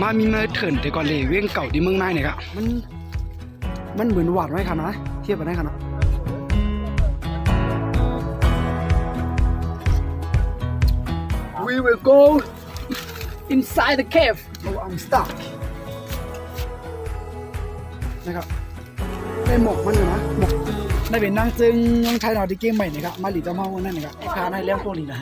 มามีมาเถินแต่ก่อนเลยเว้งเก่าที่เมืองนายเนี่ยครับมัน มันเหมือนหวาดไว้ค่ะนะ เทียบกันได้ค่ะนะ We will go inside the cave oh I'm stuck นะครับได้หมอกมันอยู่นะหมอกได้เป็นนางจึงยังไทยเราที่เกมใหม่นะครับมาหลีจะมาวันนั้นนะครับพาในเลี้ยงพวกนี้นะ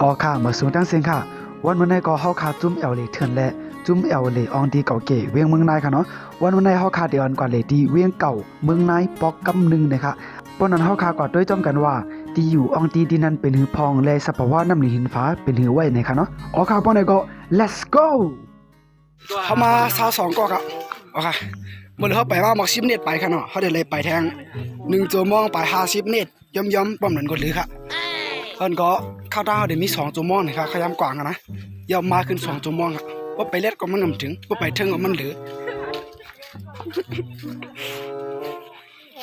อ๋อค่ะมาสูงตั้งเสียงค่ะ วันวันในก็เฮาคาจุ้มเอวเลยเถื่อนและจุ้มเอวเลยอองดีเก่าเก๋เวียงเมืองนายค่ะเนาะวันวันในเฮาคาเดียวกันกว่าเลยดีเวียงเก่าเมืองนายปอกกำหนึ่งนะคะปนนั้นเฮาคากว่าด้วยจ้อมกันว่าที่อยู่อองดีที่นั้นเป็นหือพองและสภาวะน้ำหนีหินฟ้าเป็นหือไว้นะคะเนาะอ๋อค่ะปอนไหนก็ let's go เข้ามาสาวสองก็ครับโอเคเมื่อเขาไปว่ามอกสิบเน็ตไปค่ะเนาะเขาเดินเลยไปแทงหนึ่งตัวมองไปห้าสิบเน็ตย่อมย่อมป้อมหนึ่งคนหรือค่ะ เพิ่นก็เข้าดาวเดี๋ยวมีสองตัวมองนะครับขยำกว่างอะนะย่อมมาขึ้นสองตัวมองครับว่าไปเล็ดก็มันนำถึงว่าไปเทิงก็มันเหลือ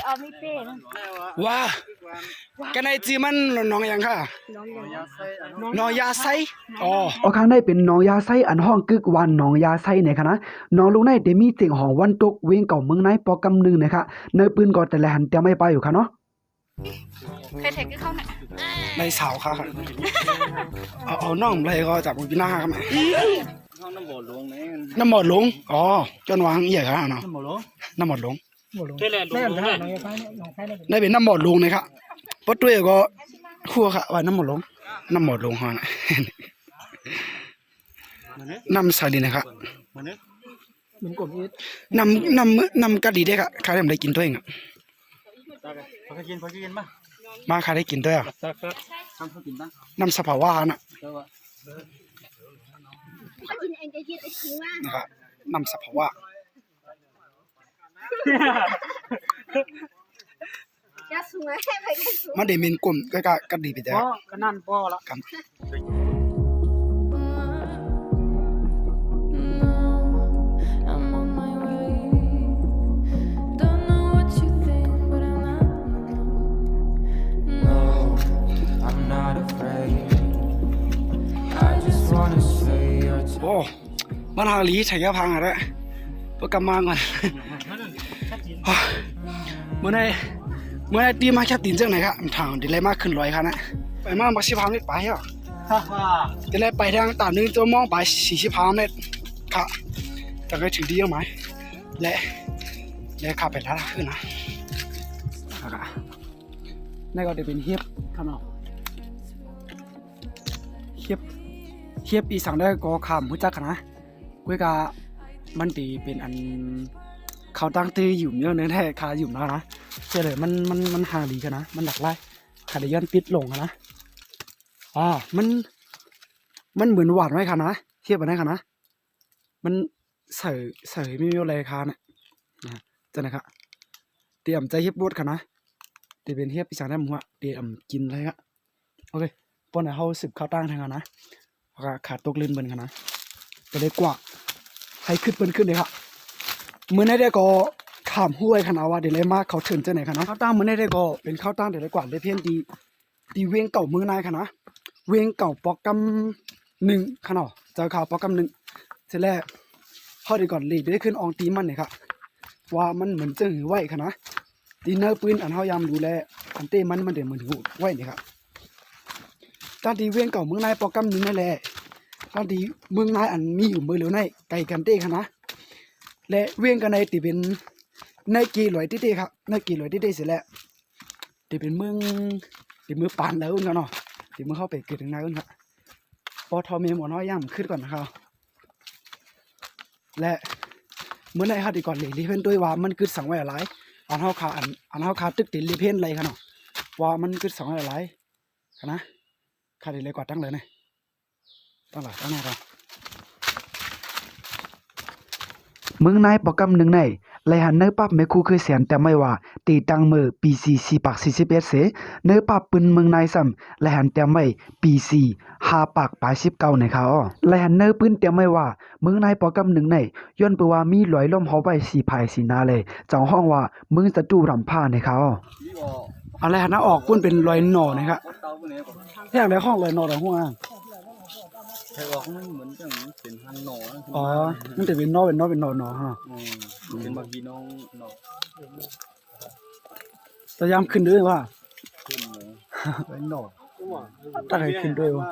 เอาไม่เป็นว่ากันในจีมันน้องยังค่ะน้องยังน้องยาไซอ๋อเอาข้างในเป็นน้องยาไซอันห้องกึกวันน้องยาไซเนี่ยค่ะนะน้องลุงในเดมีเสียงของวันตกเวงเก่าเมืองในปอกำหนึ่งนะคะเนยปืนก็แต่ละหันเตรียมไม่ไปอยู่ค่ะเนาะ ใครแท็กก็เข้าไหนในสาวค่ะค่ะเอาเอาน้องเลยก็จับมือพี่หน้าครับแม่ห้องน้ำบ่อหลวงนี่น้ำหมอดหลงอ๋อจนวางเอี่ยค่ะเนาะน้ำบ่อหลวงน้ำหมอดหลงเท่แหละหลวงนะได้เป็นน้ำหมอดหลงนะครับปะตุ้ยก็คั่วค่ะว่าน้ำหมอดหลงน้ำหมอดหลงฮะนะมันเนี่ยน้ำสาลีนะครับมันเนี่ยเหมือนกบอีน้ำน้ำน้ำกะดีได้ค่ะใครทำได้กินตัวเองอะตักพอกินพอกินป่ะ มาใครได้กินตัวอะตักตักทำพอกินตั้งน้ำสภาวะน่ะเจ้าว่าถ้ากินเองจะยืดไอ้ทิ้งว่านะครับน้ำสภาวะจะสวยให้ไปกันสวยมันได้เป็นกลุ่มก็กะกะดีไปแต่พ่อก็นั่นพ่อละกัน I'm มันหาหลีชัยพังอะไรเพื่อกำมาก่อนเมื่อไหรเมื่อไหรตีมาแค่ตีนเจ้าไหนครับทางเดี๋ยมากขึ้นร้อยครับนะไปมาบักสิพามเมตรไปเหรอฮ่าฮ่าเดี๋ยไปทางตามนึงตัวมองไปสี่สิบพามเมตรครับจะไปถึงดีเอาไหมและและขับไปแล้วขึ้นนะครับนั่นก็จะเป็นเฮียบข้างนอกเฮียบเฮียบอีสังได้ก็ขามหัวจักนะ กุยกามันตีเป็นอัน เขาตั้งตื้ออยู่เยอเนื้อแท้คาอยู่แล้วนะเชื่อเลยมันมันมันหาดีกันนะ มันหลักไล่คาดย้อนปิดลงอะนะอ๋อมันมันเหมือนหวานไว้ค่ะนะเทียบกันได้ค่ะนะ มันใส่ใส่ไม่มีอะไรคาเนี่ยนะจะนะครับเตรียมใจเฮียบบดค่ะนะเดี๋ยวเป็นเฮียบปีศาจได้หมั้งเตรียมกินอะไรครับโอเคปนไหนเขาสืบข้าวตั้งทางกันนะขาดตกลื่นเบิ้นค่ะนะไปได้กว่า ให้ขึ้นเบิ้นขึ้นเลยครับมื่อนี้ได้ก็ขามห้วยคณะว่าเดี๋ยวเลยมากเขาเชิญเจ้าไหนคณะข้าวตั้งมื่อนี้ได้ก็เป็นข้าวตั้งเดี๋ยวเลยกว่าได้เพี้ยนดีดีเวียงเก่ามือนายคณะเวียงเก่าปอกกำหนึ่งคณะเจ้าข่าวปอกกำหนึ่งเสร็จแล้วพอดีก่อนรีบได้ขึ้นอองตีมันเนี่ยครับว่ามันเหมือนเจ้าหือไหวคณะดีเนอร์ปืนอันเฮายามดูแลอันเต้มันมันเดี๋ยวเหมือนหูไหวเนี่ยครับตอนดีเวียงเก่าเมืองนายปอกกำหนึ่งนั่นแหละ ตอนดีเมืองนายอันมีอยู่เมืองเหลวในไก่กันเต้คณะนะและเวียงกันในตีเป็นในกี่หลอยติเต้ครับในกี่หลอยติเต้เสร็จแล้วตีเป็นเมืองตีมือปานแล้วกันเนาะตีมือเข้าไปเกิดถึงนายกันครับพอทอเมหมอน้อยย่ำขึ้นก่อนนะครับและเมื่อในฮัดดีก่อนเลยรีเพนด้วยว่ามันคือสังไว้อะไรอันเฮาขาอันอันเฮาขาตึกติรีเพนอะไรครับเนาะว่ามันคือสังไว้อะไรกันนะขาดีเลยกว่าตั้งเลยเนี่ย ตั้งหลายตั้งหน้าเราเมืองนายปอกำหนึ่งในไลหันเนอปับเมคูคือเสียนแต่ไม่ว่า ตีตังมือปีซีสี่ปากสี่สิบเอ็ดเสเนอปับปืนเมืองนายซ้ำไลหันแต่ไม่ปีซีห้าปากปลายสิบเก้าในเขาไลหันเนอปืนแต่ไม่ว่าเมืองนายปอกำหนึ่งในย้อนเปว่ามีลอยล่มหอไว้สีภายสีนาเลยจังห้องว่าเมืองศัตรูรำผ้าในเขานี่บ่อะไรหันออกปุ้นเป็นลอยหน่อนะครับเตาพวกนี้แท่งไรห้องลอยหน่อหรือห้องอ่าง ไทยออกมันเหมือนจังเป็นทางหนออ๋อมันจะเป็นนอเป็นนอเป็นนอหนอฮะอืมเป็นบางทีน้องหนอแต่ยามขึ้นด้วยว่าขึ้นเลยเป็นนอตั้งให้ขึ้นด้วยว่า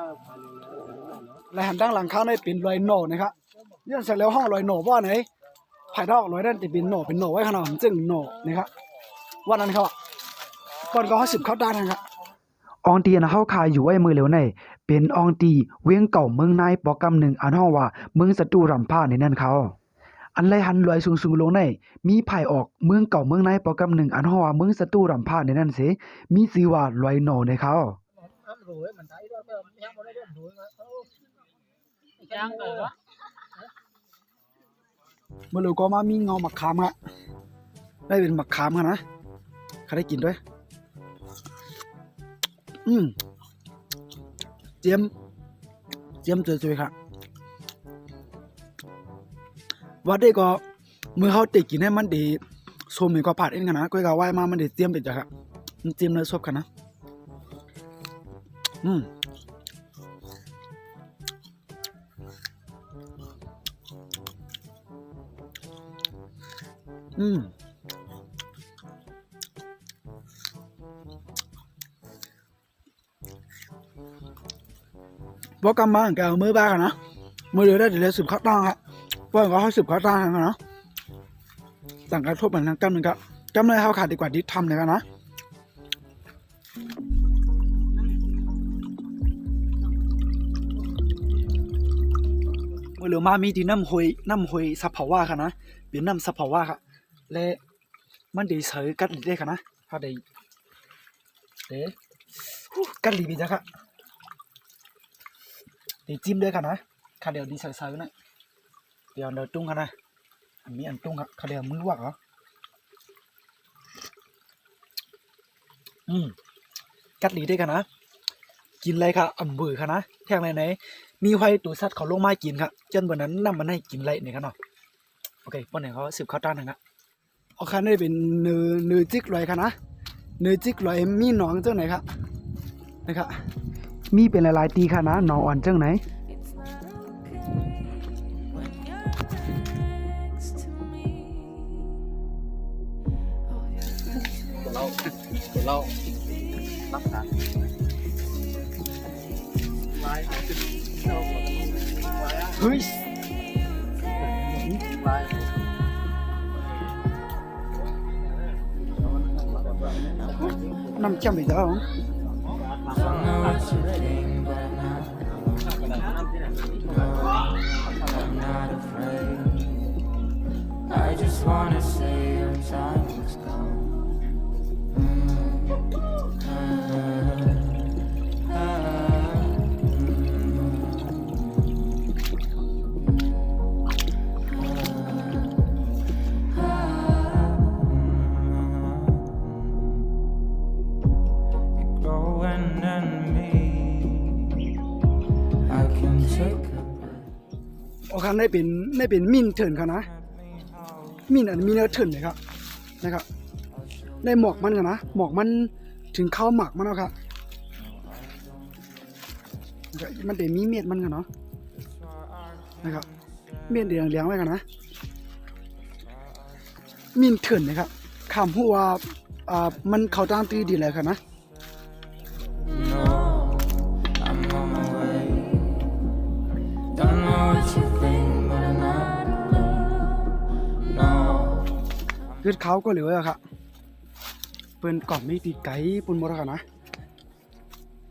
และหันด้านหลังข้างได้เป็นรอยหนอนะครับยื่นเสร็จแล้วห้องรอยหนอว่าไหนภายนอกรอยด้านจะเป็นหนอเป็นหนอไว้ขางหนาดจึงหนอนะครับว่านั้นเขาก่อนก็เขาสืบเข้าด้านนะครับ องตีนะเฮาคายอยู่ไว้มือเหลวในเป็นอองตีเวียงเก่าเมืองนายปอกำหนึ่งอันห้องว่าเมืองศัตรูรำพาในนั่นเขา อันไรหันลอยสูงๆลงในมีภายออกเมืองเก่าเมืองนายปอกำหนึ่งอันห้องว่าเมืองศัตรูรำพาในนั่นเสมีชื่อว่าลอยหนอในเขาเมื่อเราก็มามีเงาหมักขามฮะได้เป็นหมักขามกันนะใครได้กินด้วย อืมเจียม เจียมสวยๆครับว่าได้ก็เมื่อเขาติดกินให้มันดีโซมก็ผัดเองกันนะก็กะว่ายมามันดีเจียมเป็นจ้ะครับมันเจียมเลยซบกันนะอืมอืม บอกกำมากับมือบ้ากันนะมือเดียวได้เดี๋ยวสืบข้าวตั้งครับเพราะว่าเขาสืบข้าวตั้งกันนะต่างกันทบเหมือนทางกำหนึ่งครับกำเลยเขาขาดดีกว่าที่ทำเลยกันนะมือเหลือมามีที่น้ำหอยน้ำหอยสับเผาว่าค่ะนะเป็นน้ำสับเผาว่าค่ะและมันดีเสือกัดหลีได้ค่ะนะเขาได้เด้กัดหลีไปจ้ะค่ะ để chim đây cả nói khá đều đi sờ sờ này đều đầu tung cả này anh mỹ ăn tung cả khá đều muốn luộc hả ừ cắt lý đây cả นะกินอะไรค่ะอ่ำเบื่อค่ะนะแท่งไหนไหนมีไฟตัวสัตว์เขาลงมากินค่ะจนวันนั้นนำมันให้กินไรเนี่ยค่ะเนาะโอเควันไหนเขาสืบข้าวต้านนะครับเอาค่ะนี่เป็นเนื้อเนื้อจิกลอยค่ะนะเนื้อจิกลอยมีหนองเจ้าไหนครับนะครับ มีเป็นหลายๆตีค่ะนะหนองอ่อนเจ้าไหน It's not okay when you're next to me. All your friends เราเรารักษาไว้จุดเราไว้อะเฮ้ยไว้น้ำเชื่อมไป จ้าันได้เป็นได้เป็นมินเถินค่ะนะมินอันมีเนื้อเถินเลยครับนะครับได้หมอกมันกันนะหมอกมันถึงเข้าหมักมันแล้วครับมันเดี๋ยวมีเม็ดมันกันเนาะนะครับเม็ดเดียงเลี้ยงไว้กันนะมินเถินนะครับคำพูดว่าอ่ามันเขาตั้งตีดีเลยค่ะนะ คือเขาก็เหลือะครับเปิ้นก่อนไม่ตีไก่ปุ่นมดแล้วค่ะนะ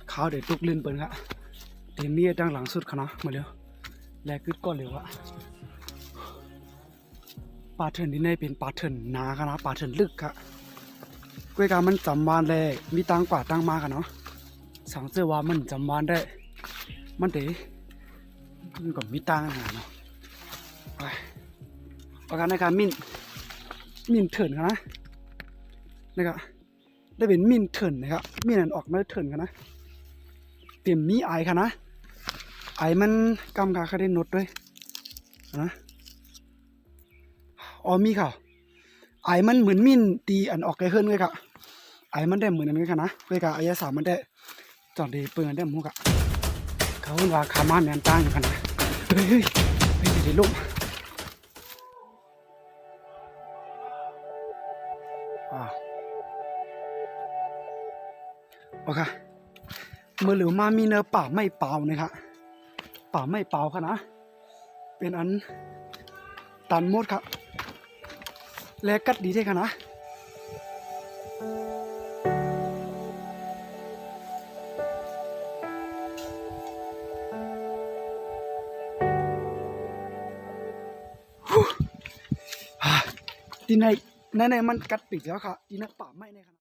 เขาเดี๋ยวตุกลื่นเปิ้นครับเต็มมีดังหลังสุดค่ะนะมาเร็วแลกึดก็เหลืออะปลาเถินที่ในเป็นปลาเถินหนาค่ะนะปลาเถินลึกค่ะกล้วยกามันจำวานแลมีตังกว่าตังมาค่ะเนาะสังเจอว่ามันจำวานได้ มันเดมันก็มีตังหาเนาะไปเอากันนะครับมิน มินเถินครับนะนะครับได้เป็นมินเถินนะครับมินอันออกมาเถินกันนะเตรียมมีไอค่ะนะไอมันกำกาคาได้นดด้วยนะอ๋อมีค่ะไอมันเหมือนมินตีอันออกไกลขึ้นเลยค่ะไอมันได้เหมือนกันค่ะนะเลยค่ะไอยาสามมันได้จอดดีเปิดได้หมูค่ะเขาว่าขามาแมนตั้งอยู่กันนะเฮ้ยเฮ้ยเฮ้ยเดี๋ยวลุก โอเคเมื่อหรือมามีเนื้อป่าไม่เปล่านะครับป่าไม่เปล่าค่ะนะ เป็นอันตันมดครับและกัดดีได้ค่ะนะที่ใน ในในมันกัดปิดแล้วค่ะ อีนักป่าไม่ในขณะ